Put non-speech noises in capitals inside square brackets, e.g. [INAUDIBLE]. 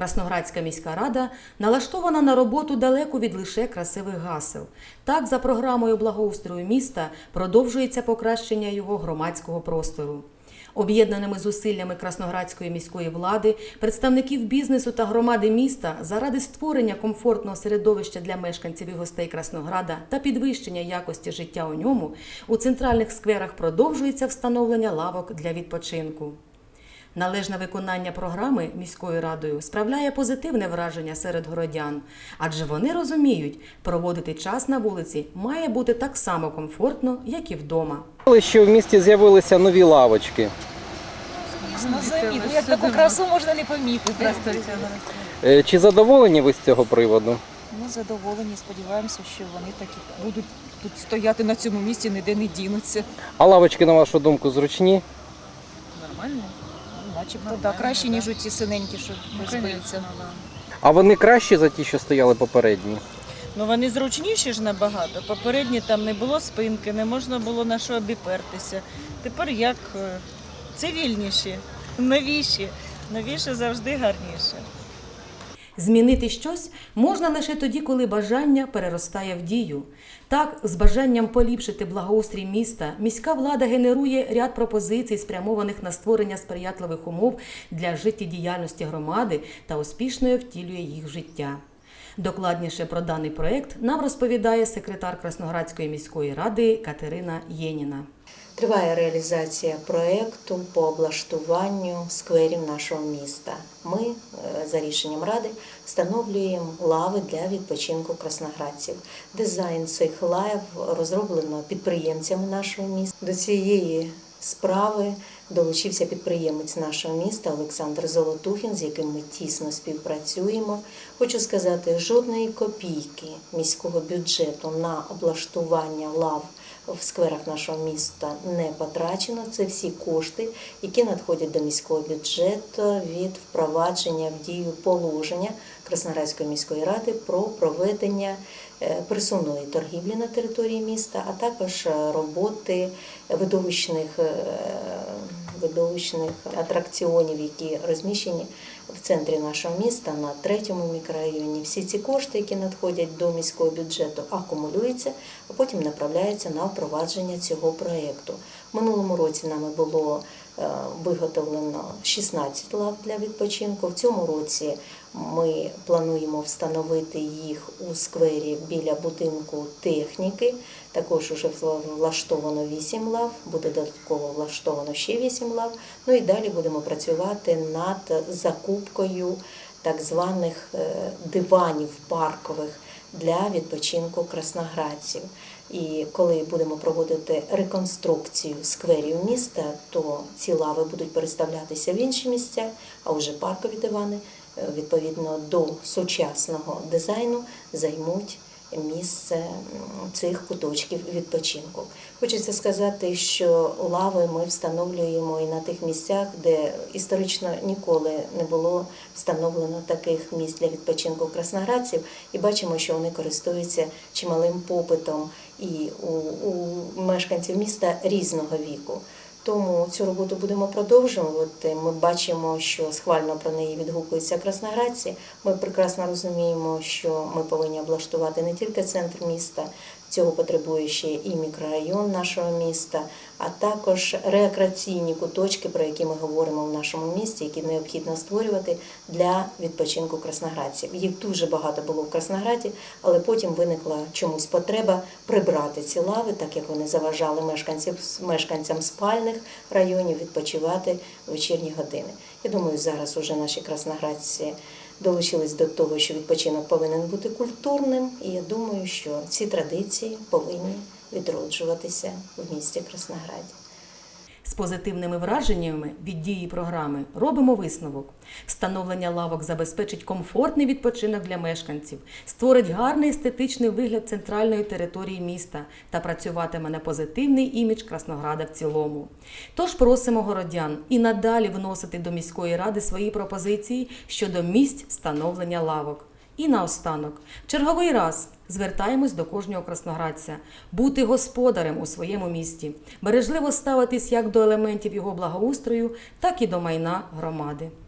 Красноградська міська рада налаштована на роботу далеко від лише красивих гасел. Так, за програмою благоустрою міста продовжується покращення його громадського простору. Об'єднаними зусиллями Красноградської міської влади, представників бізнесу та громади міста заради створення комфортного середовища для мешканців і гостей Краснограда та підвищення якості життя у ньому у центральних скверах продовжується встановлення лавок для відпочинку. Належне виконання програми міською радою справляє позитивне враження серед городян, адже вони розуміють, проводити час на вулиці має бути так само комфортно, як і вдома. Що в місті з'явилися нові лавочки. Ну, Як таку красу можна не помітити. Е, Чи задоволені ви з цього приводу? Ми задоволені, сподіваємося, що вони так і будуть тут стояти на цьому місці, ніде не дінуться. А лавочки, на вашу думку, зручні? Нормально? Ну, Начебто, так, краще, ніж у ті синенькі, що розбиються. А вони кращі за ті, що стояли попередні? Ну вони зручніші ж набагато. Попередні там не було спинки, не можна було на що обіпертися. Тепер як е, цивільніші, [LAUGHS] новіші. Новіше завжди гарніше. Змінити щось можна лише тоді, коли бажання переростає в дію. Так, з бажанням поліпшити благоустрій міста, міська влада генерує ряд пропозицій, спрямованих на створення сприятливих умов для життєдіяльності громади та успішно втілює їх життя. Докладніше про даний проект нам розповідає секретар Красноградської міської ради Катерина Єніна. Триває реалізація проєкту по облаштуванню скверів нашого міста. Ми е, за рішенням ради встановлюємо лави для відпочинку красноградців. Дизайн цих лав розроблено підприємцями нашого міста. До цієї справи долучився підприємець нашого міста Олександр Золотухін, з яким ми тісно співпрацюємо. Хочу сказати, жодної копійки міського бюджету на облаштування лав в скверах нашого міста не потрачено. Це всі кошти, які надходять до міського бюджету від впровадження в дію положення Красноградської міської ради про проведення е, пересувної торгівлі на території міста, а також роботи видовищних е, видовищних атракціонів, які розміщені в центрі нашого міста на третьому мікрорайоні. Всі ці кошти, які надходять до міського бюджету, акумулюються, а потім направляються на впровадження цього проєкту. Минулому році нами було е, виготовлено 16 лав для відпочинку. В цьому році ми плануємо встановити їх у сквері біля будинку техніки. Також вже влаштовано 8 лав, буде додатково влаштовано ще 8 лав. Ну і далі будемо працювати над закупкою так званих е, диванів паркових для відпочинку красноградців. І коли будемо проводити реконструкцію скверів міста, то ці лави будуть переставлятися в інші місця, а вже паркові дивани е, відповідно до сучасного дизайну займуть місце цих куточків відпочинку. Хочеться сказати, що лави ми встановлюємо і на тих місцях, де історично ніколи не було встановлено таких місць для відпочинку красноградців, і бачимо, що вони користуються чималим попитом і у, у мешканців міста різного віку. Тому цю роботу будемо продовжувати. Ми бачимо, що схвально про неї відгукуються красноградці. Ми прекрасно розуміємо, що ми повинні облаштувати не тільки центр міста, цього потребує ще і мікрорайон нашого міста, а також рекреаційні куточки, про які ми говоримо в нашому місті, які необхідно створювати для відпочинку красноградців. Їх дуже багато було в Краснограді, але потім виникла чомусь потреба прибрати ці лави, так як вони заважали мешканців, мешканцям спальних районів відпочивати в вечірні години. Я думаю, зараз уже наші красноградці долучились до того, що відпочинок повинен бути культурним, і я думаю, що ці традиції повинні відроджуватися в місті Краснограді. З позитивними враженнями від дії програми робимо висновок. Встановлення лавок забезпечить комфортний відпочинок для мешканців, створить гарний естетичний вигляд центральної території міста та працюватиме на позитивний імідж Краснограда в цілому. Тож просимо городян і надалі вносити до міської ради свої пропозиції щодо місць встановлення лавок. І наостанок, черговий раз звертаємось до кожного красноградця. Бути господарем у своєму місті, бережливо ставитись як до елементів його благоустрою, так і до майна громади.